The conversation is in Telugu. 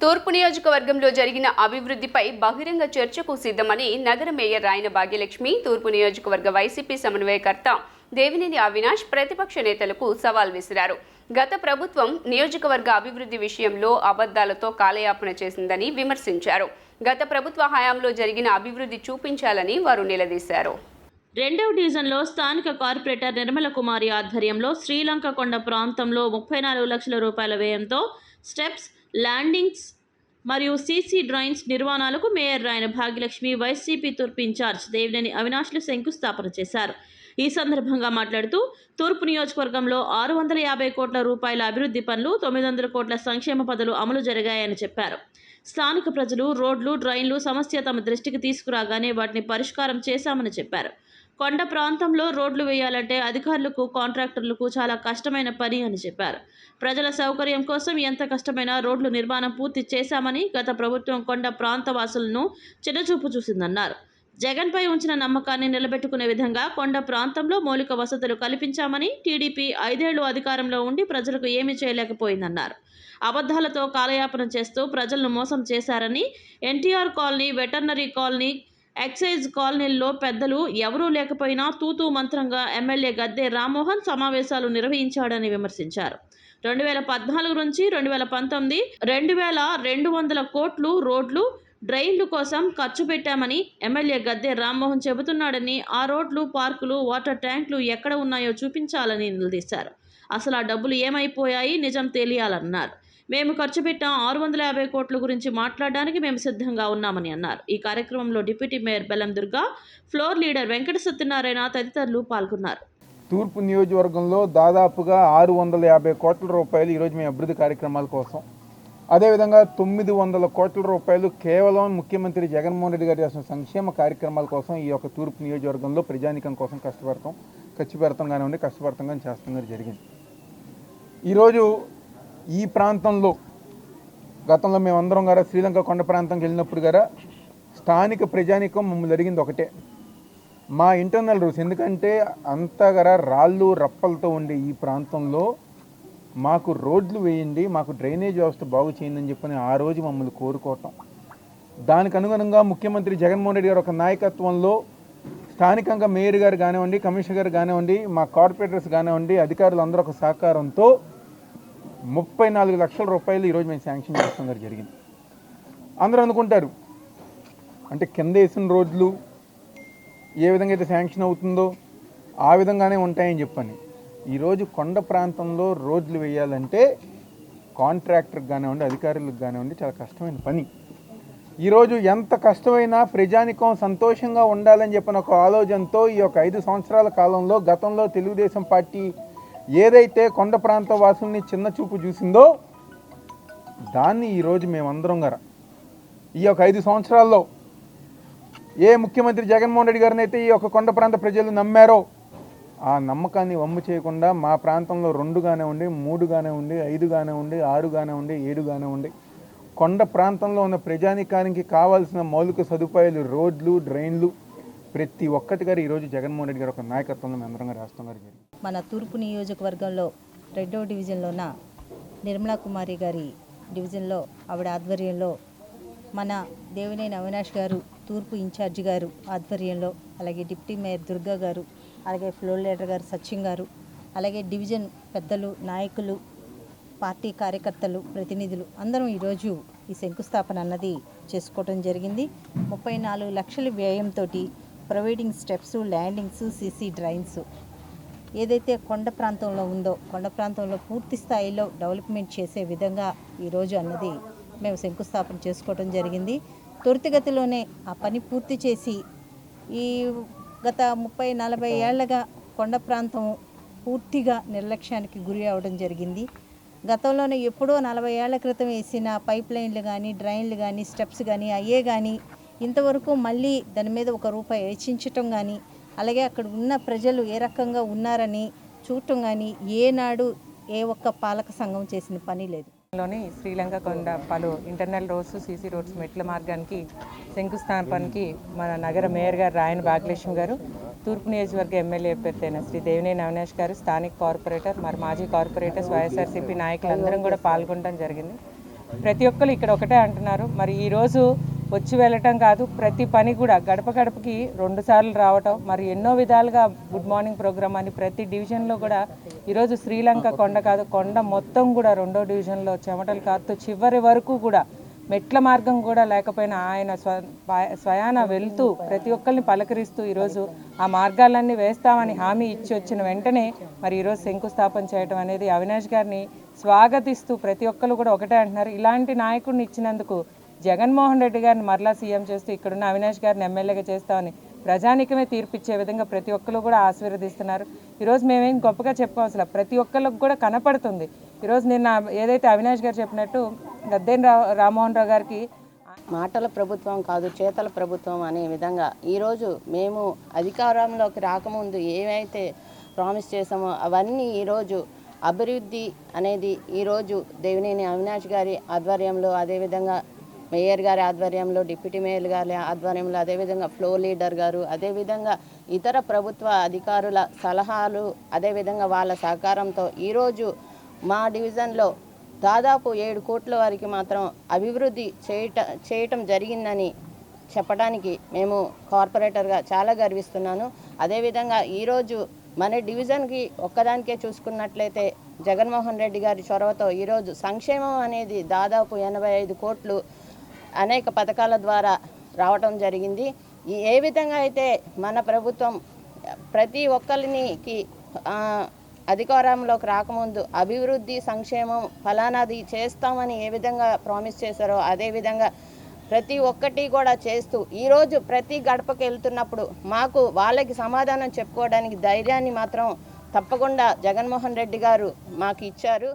తూర్పు నియోజకవర్గంలో జరిగిన అభివృద్ధిపై బహిరంగ చర్చకు సిద్ధమని నగర మేయర్ రాయన భాగ్యలక్ష్మి తూర్పు నియోజకవర్గ వైసీపీ సమన్వయకర్త దేవినేని అవినాష్ ప్రతిపక్ష నేతలకు సవాల్ విసిరారు. గత ప్రభుత్వం నియోజకవర్గ అభివృద్ధి విషయంలో అబద్ధాలతో కాలయాపన చేసిందని విమర్శించారు. గత ప్రభుత్వ హయాంలో జరిగిన అభివృద్ధి చూపించాలని వారు నిలదీశారు. రెండవ డివిజన్లో స్థానిక కార్పొరేటర్ నిర్మల కుమారి ఆధ్వర్యంలో శ్రీలంక కొండ ప్రాంతంలో ముప్పై నాలుగు లక్షల రూపాయల వ్యయంతో స్టెప్స్ ల్యాండింగ్స్ మరియు సీసీ డ్రైన్స్ నిర్మాణాలకు మేయర్ రాయన భాగ్యలక్ష్మి వైసీపీ తూర్పు ఇన్ఛార్జ్ దేవినేని అవినాష్లు శంకుస్థాపన చేశారు. ఈ సందర్భంగా మాట్లాడుతూ తూర్పు నియోజకవర్గంలో ఆరు వందల యాభై కోట్ల రూపాయల అభివృద్ధి పనులు తొమ్మిది వందల కోట్ల సంక్షేమ పనులు అమలు జరిగాయని చెప్పారు. స్థానిక ప్రజలు రోడ్లు డ్రైన్లు సమస్య తమ దృష్టికి తీసుకురాగానే వాటిని పరిష్కారం చేశామని చెప్పారు. కొండ ప్రాంతంలో రోడ్లు వేయాలంటే అధికారులకు కాంట్రాక్టర్లకు చాలా కష్టమైన పని అని చెప్పారు. ప్రజల సౌకర్యం కోసం ఎంత కష్టమైనా రోడ్లు నిర్మాణం పూర్తి చేశామని గత ప్రభుత్వం కొండ ప్రాంత వాసులను చిన్నచూపు చూసిందన్నారు. జగన్పై ఉంచిన నమ్మకాన్ని నిలబెట్టుకునే విధంగా కొండ ప్రాంతంలో మౌలిక వసతులు కల్పించామని టీడీపీ ఐదేళ్ళు అధికారంలో ఉండి ప్రజలకు ఏమీ చేయలేకపోయిందన్నారు. అబద్ధాలతో కాలయాపన చేస్తూ ప్రజలను మోసం చేశారని NTR colony veterinary colony excise కాలనీల్లో పెద్దలు ఎవరూ లేకపోయినా తూతూ మంత్రంగా ఎమ్మెల్యే గద్దె రామ్మోహన్ సమావేశాలు నిర్వహించాడని విమర్శించారు. రెండు వేల పద్నాలుగు నుంచి రెండు వేల పంతొమ్మిది రెండు వేల రెండు వందల కోట్లు రోడ్లు డ్రైన్లు కోసం ఖర్చు పెట్టామని ఎమ్మెల్యే గద్దె రామ్మోహన్ చెబుతున్నాడని ఆ రోడ్లు పార్కులు వాటర్ ట్యాంకులు ఎక్కడ ఉన్నాయో చూపించాలని నిలదీశారు. అసలు ఆ డబ్బులు ఏమైపోయాయి? నిజం తెలియాలన్నారు. మేము ఖర్చు పెట్టిన ఆరు వందల యాభై కోట్ల గురించి మాట్లాడడానికి మేము సిద్ధంగా ఉన్నామని అన్నారు. ఈ కార్యక్రమంలో deputy mayor Bellam Durga floor leader Venkata Satyanarayana తదితరులు పాల్గొన్నారు. తూర్పు నియోజకవర్గంలో దాదాపుగా ఆరు వందల యాభై కోట్ల రూపాయలు ఈరోజు మీ అభివృద్ధి కార్యక్రమాల కోసం. అదేవిధంగా తొమ్మిది వందల కోట్ల రూపాయలు కేవలం ముఖ్యమంత్రి జగన్మోహన్ రెడ్డి గారి చేసిన సంక్షేమ కార్యక్రమాల కోసం ఈ యొక్క తూర్పు నియోజకవర్గంలో ప్రజానికం కోసం కష్టపడతాం ఖర్చు పెడతాం కానివ్వండి కష్టపడతాం కానీ చేస్తాం కానీ జరిగింది. ఈరోజు ఈ ప్రాంతంలో గతంలో మేమందరం గారా శ్రీలంక కొండ ప్రాంతంకి వెళ్ళినప్పుడు గారా స్థానిక ప్రజానికం మమ్మల్ని జరిగింది ఒకటే. మా ఇంటర్నల్ రూల్స్. ఎందుకంటే అంతగర రాళ్ళు రప్పలతో ఉండే ఈ ప్రాంతంలో మాకు రోడ్లు వేయండి మాకు డ్రైనేజ్ వ్యవస్థ బాగు చేయండి అని చెప్పని ఆ రోజు మమ్మల్ని కోరుకోవటం. దానికి అనుగుణంగా ముఖ్యమంత్రి జగన్మోహన్ రెడ్డి గారు ఒక నాయకత్వంలో స్థానికంగా మేయర్ గారు కానివ్వండి కమిషనర్ గారు కానివ్వండి మా కార్పొరేటర్స్ కానివ్వండి అధికారులు అందరూ ఒక సహకారంతో ముప్పై నాలుగు లక్షల రూపాయలు ఈరోజు మేము శాంక్షన్ చేస్తాం జరిగింది. అందరూ అనుకుంటారు అంటే కింద వేసిన రోజులు ఏ విధంగా అయితే శాంక్షన్ అవుతుందో ఆ విధంగానే ఉంటాయని చెప్పని. ఈరోజు కొండ ప్రాంతంలో రోడ్లు వేయాలంటే కాంట్రాక్టర్కి కానివ్వండి అధికారులకు కానివ్వండి చాలా కష్టమైన పని. ఈరోజు ఎంత కష్టమైనా ప్రజానికం సంతోషంగా ఉండాలని చెప్పిన ఒక ఆలోచనతో ఈ యొక్క ఐదు సంవత్సరాల కాలంలో గతంలో తెలుగుదేశం పార్టీ ఏదైతే కొండ ప్రాంత వాసుల్ని చిన్న చూపు చూసిందో దాన్ని ఈరోజు మేమందరం గార. ఈ యొక్క ఐదు సంవత్సరాల్లో ఏ ముఖ్యమంత్రి జగన్మోహన్ రెడ్డి గారిని అయితే ఈ యొక్క కొండ ప్రాంత ప్రజలు నమ్మారో ఆ నమ్మకాన్ని వమ్ము చేయకుండా మా ప్రాంతంలో రెండుగానే ఉండి మూడుగానే ఉండి ఐదుగానే ఉండి ఆరుగానే ఉండి ఏడుగానే ఉండి కొండ ప్రాంతంలో ఉన్న ప్రజానికానికి కావాల్సిన మౌలిక సదుపాయాలు రోడ్లు డ్రైన్లు ప్రతి ఒక్కటి గారు ఈరోజు జగన్మోహన్ రెడ్డి గారు ఒక నాయకత్వంలో మేము రాస్తున్నారు మన తూర్పు నియోజకవర్గంలో రెండవ డివిజన్లోన నిర్మలా కుమారి గారి డివిజన్లో ఆవిడ ఆధ్వర్యంలో మన దేవినేని అవినాష్ గారు తూర్పు ఇన్ఛార్జి గారు ఆధ్వర్యంలో అలాగే డిప్యూటీ మేయర్ దుర్గా గారు అలాగే ఫ్లోర్ లీడర్ గారు సచిన్ గారు అలాగే డివిజన్ పెద్దలు నాయకులు పార్టీ కార్యకర్తలు ప్రతినిధులు అందరం ఈరోజు ఈ శంకుస్థాపన అన్నది చేసుకోవడం జరిగింది. ముప్పై నాలుగు లక్షల వ్యయంతో providing steps landings CC drains. ఏదైతే కొండ ప్రాంతంలో ఉందో కొండ ప్రాంతంలో పూర్తి స్థాయిలో డెవలప్మెంట్ చేసే విధంగా ఈరోజు అన్నది మేము శంకుస్థాపన చేసుకోవడం జరిగింది. త్వరితగతిలోనే ఆ పని పూర్తి చేసి ఈ గత ముప్పై నలభై ఏళ్ళగా కొండ ప్రాంతం పూర్తిగా నిర్లక్ష్యానికి గురి అవడం జరిగింది. గతంలోనే ఎప్పుడో నలభై ఏళ్ళ క్రితం వేసిన పైప్ లైన్లు కానీ డ్రైన్లు కానీ స్టెప్స్ కానీ అయ్యే కానీ ఇంతవరకు మళ్ళీ దాని మీద ఒక రూపాయి వెచ్చించటం కానీ అలాగే అక్కడ ఉన్న ప్రజలు ఏ రకంగా ఉన్నారని చూడటం కానీ ఏనాడు ఏ ఒక్క పాలక సంఘం చేసిన పని లేదు. లోని శ్రీలంక కొండ పలు ఇంటర్నల్ రోడ్స్ సీసీ రోడ్స్ మెట్ల మార్గానికి శంకుస్థాపనకి మన నగర మేయర్ గారు రాయన్ భాగ్యలక్ష్మి గారు తూర్పు నియోజకవర్గ ఎమ్మెల్యే అభ్యర్థి శ్రీ దేవినేని అవినాష్ గారు స్థానిక కార్పొరేటర్ మరి మాజీ కార్పొరేటర్స్ వైఎస్ఆర్సీపీ నాయకులందరం కూడా పాల్గొనడం జరిగింది. ప్రతి ఒక్కరు ఇక్కడ ఒకటే అంటున్నారు. మరి ఈరోజు వచ్చి వెళ్ళటం కాదు ప్రతి పని కూడా గడప గడపకి రెండు సార్లు రావటం మరి ఎన్నో విధాలుగా గుడ్ మార్నింగ్ ప్రోగ్రామ్ అని ప్రతి డివిజన్లో కూడా ఈరోజు శ్రీలంక కొండ కాదు కొండ మొత్తం కూడా రెండో డివిజన్లో చెమటలు కారుతూ చివరి వరకు కూడా మెట్ల మార్గం కూడా లేకపోయినా ఆయన స్వ స్వయాన వెళ్తూ ప్రతి ఒక్కరిని పలకరిస్తూ ఈరోజు ఆ మార్గాలన్నీ వేస్తామని హామీ ఇచ్చి వచ్చిన వెంటనే మరి ఈరోజు శంకుస్థాపన చేయడం అనేది అవినాష్ గారిని స్వాగతిస్తూ ప్రతి ఒక్కరు కూడా ఒకటే అంటున్నారు. ఇలాంటి నాయకుడిని ఇచ్చినందుకు జగన్మోహన్ రెడ్డి గారిని మరలా సీఎం చేస్తూ ఇక్కడున్న అవినాష్ గారిని ఎమ్మెల్యేగా చేస్తామని ప్రజానికమే తీర్పిచ్చే విధంగా ప్రతి ఒక్కరు కూడా ఆశీర్వదిస్తున్నారు. ఈరోజు మేమేం గొప్పగా చెప్పుకోవాల్సిన ప్రతి ఒక్కరికి కూడా కనపడుతుంది. ఈరోజు నిన్న ఏదైతే అవినాష్ గారు చెప్పినట్టు గద్దేని రావు రామ్మోహన్ రావు గారికి మాటల ప్రభుత్వం కాదు చేతల ప్రభుత్వం అనే విధంగా ఈరోజు మేము అధికారంలోకి రాకముందు ఏవైతే ప్రామిస్ చేసామో అవన్నీ ఈరోజు అభివృద్ధి అనేది ఈరోజు దేవినేని అవినాష్ గారి ఆధ్వర్యంలో అదేవిధంగా మేయర్ గారి ఆధ్వర్యంలో డిప్యూటీ మేయర్ గారి ఆధ్వర్యంలో అదేవిధంగా ఫ్లో లీడర్ గారు అదేవిధంగా ఇతర ప్రభుత్వ అధికారుల సలహాలు అదేవిధంగా వాళ్ళ సహకారంతో ఈరోజు మా డివిజన్లో దాదాపు ఏడు కోట్ల వారికి మాత్రం అభివృద్ధి చేయట చేయటం జరిగిందని చెప్పడానికి మేము కార్పొరేటర్గా చాలా గర్విస్తున్నాను. అదేవిధంగా ఈరోజు మన డివిజన్కి ఒక్కదానికే చూసుకున్నట్లయితే జగన్మోహన్ రెడ్డి గారి చొరవతో ఈరోజు సంక్షేమం అనేది దాదాపు ఎనభై ఐదు కోట్లు అనేక పథకాల ద్వారా రావటం జరిగింది. ఏ విధంగా అయితే మన ప్రభుత్వం ప్రతి ఒక్కరికి అధికారంలోకి రాకముందు అభివృద్ధి సంక్షేమం ఫలానాది చేస్తామని ఏ విధంగా ప్రామిస్ చేశారో అదే విధంగా ప్రతి ఒక్కటి కూడా చేస్తూ ఈరోజు ప్రతి గడపకి వెళ్తున్నప్పుడు మాకు వాళ్ళకి సమాధానం చెప్పుకోవడానికి ధైర్యాన్ని మాత్రం తప్పకుండా జగన్మోహన్ రెడ్డి గారు మాకు ఇచ్చారు.